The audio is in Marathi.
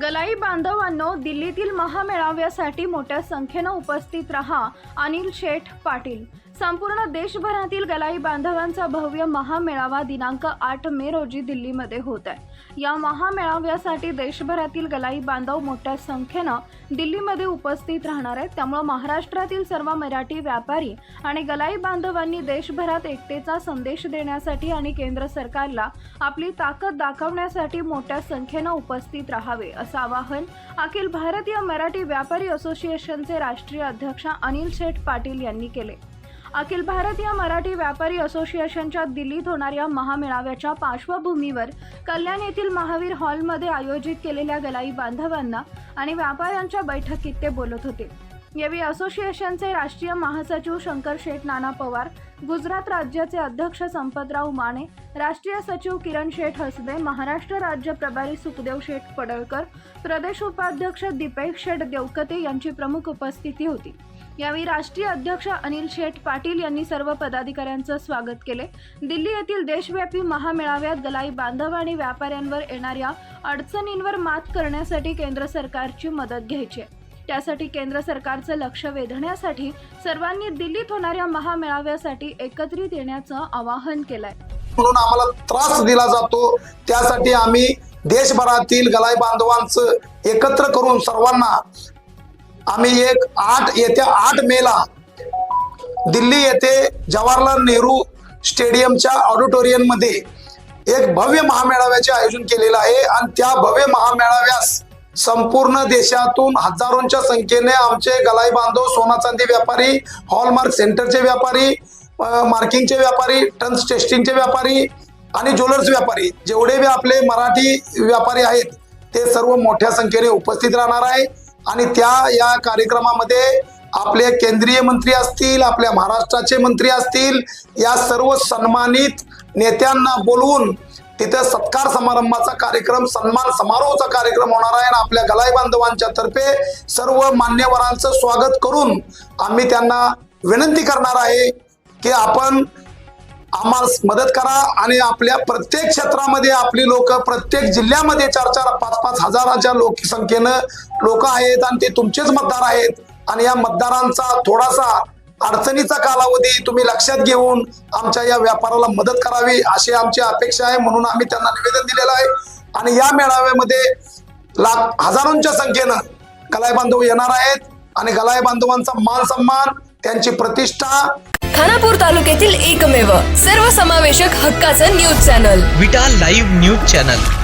गलाई बांधवांनो दिल्लीतील महामेळाव्यासाठी मोठ्या संख्येनं उपस्थित रहा अनिल शेठ पाटील. संपूर्ण देशभरातील गलाई बांधवांचा भव्य महामेळावा दिनांक आठ मे रोजी दिल्लीमध्ये होत आहे. या महामेळाव्यासाठी देशभरातील गलाई बांधव मोठ्या संख्येनं दिल्लीमध्ये उपस्थित राहणार आहेत. त्यामुळं महाराष्ट्रातील सर्व मराठी व्यापारी आणि गलाई बांधवांनी देशभरात एकतेचा संदेश देण्यासाठी आणि केंद्र सरकारला आपली ताकद दाखवण्यासाठी मोठ्या संख्येनं उपस्थित राहावे असं आवाहन अखिल भारतीय मराठी व्यापारी असोसिएशनचे राष्ट्रीय अध्यक्ष अनिल शेठ पाटील यांनी केले. अखिल भारतीय मराठी व्यापारी असोसिएशनच्या दिल्लीत होणाऱ्या महामेळाव्याच्या पार्श्वभूमीवर कल्याण येथील महावीर हॉलमध्ये आयोजित केलेल्या गलाई बांधवांना आणि व्यापाऱ्यांच्या बैठकीत ते बोलत होते. यावेळी असोसिएशनचे राष्ट्रीय महासचिव शंकर शेठ नाना पवार गुजरात राज्याचे अध्यक्ष संपतराव माने राष्ट्रीय सचिव किरण शेठ हसदे महाराष्ट्र राज्य प्रभारी सुखदेव शेठ पडळकर प्रदेश उपाध्यक्ष दीपेश शेठ देवकते यांची प्रमुख उपस्थिती होती. यावेळी राष्ट्रीय अध्यक्ष अनिल शेठ पाटील यांनी सर्व पदाधिकाऱ्यांचं स्वागत केले. दिल्ली येथील देशव्यापी महामेळाव्यात गलाई बांधव आणि व्यापाऱ्यांवर येणाऱ्या अडचणींवर मात करण्यासाठी केंद्र सरकारची मदत घ्यायची आहे. त्यासाठी केंद्र सरकारचं लक्ष वेधण्यासाठी सर्वांनी दिल्लीत होणाऱ्या महामेळाव्यासाठी एकत्रित येण्याचं आवाहन केलंय. म्हणून आम्हाला त्रास दिला जातो. त्यासाठी आम्ही देशभरातील गलाई बांधवांचं एकत्र करून सर्वांना आम्ही एक आठ येत्या आठ मेला दिल्ली येथे जवाहरलाल नेहरू स्टेडियमच्या ऑडिटोरियममध्ये एक भव्य महामेळाव्याचे आयोजन केलेलं आहे. आणि त्या भव्य महामेळाव्यास संपूर्ण देशातून हजारोंच्या संख्येने आमचे गलाई बांधव सोना चांदी व्यापारी हॉलमार्क सेंटरचे व्यापारी मार्किंगचे व्यापारी टन्स टेस्टिंगचे व्यापारी आणि ज्वेलर्स व्यापारी जेवढे बी आपले मराठी व्यापारी आहेत ते सर्व मोठ्या संख्येने उपस्थित राहणार आहे. आणि त्या या कार्यक्रमामध्ये आपले केंद्रीय मंत्री असतील आपल्या महाराष्ट्राचे मंत्री असतील या सर्व सन्मानित नेत्यांना बोलवून तिथे सत्कार समारंभाचा कार्यक्रम सन्मान समारोहाचा कार्यक्रम होणार आहे आणि आपल्या गलाई बांधवांच्या तर्फे सर्व मान्यवरांचं स्वागत करून आम्ही त्यांना विनंती करणार आहे की आपण आम्हाला मदत करा आणि आपल्या प्रत्येक क्षेत्रामध्ये आपली लोक प्रत्येक जिल्ह्यामध्ये चार चार पाच पाच हजाराच्या लोकसंख्येनं लोक आहेत आणि ते तुमचेच मतदार आहेत. आणि या मतदारांचा थोडासा अडचणीचा कालावधी तुम्ही लक्षात घेऊन आमच्या या व्यापाराला मदत करावी अशी आमची अपेक्षा आहे म्हणून आम्ही त्यांना निवेदन दिलेलं आहे. आणि या मेळाव्यामध्ये लाख हजारोंच्या संख्येनं गलाई बांधव येणार आहेत आणि गलाई बांधवांचा मान सन्मान त्यांची प्रतिष्ठा. खानापूर तालुक्यातील एकमेव सर्वसमावेशक हक्काचं news channel. Vita live news channel.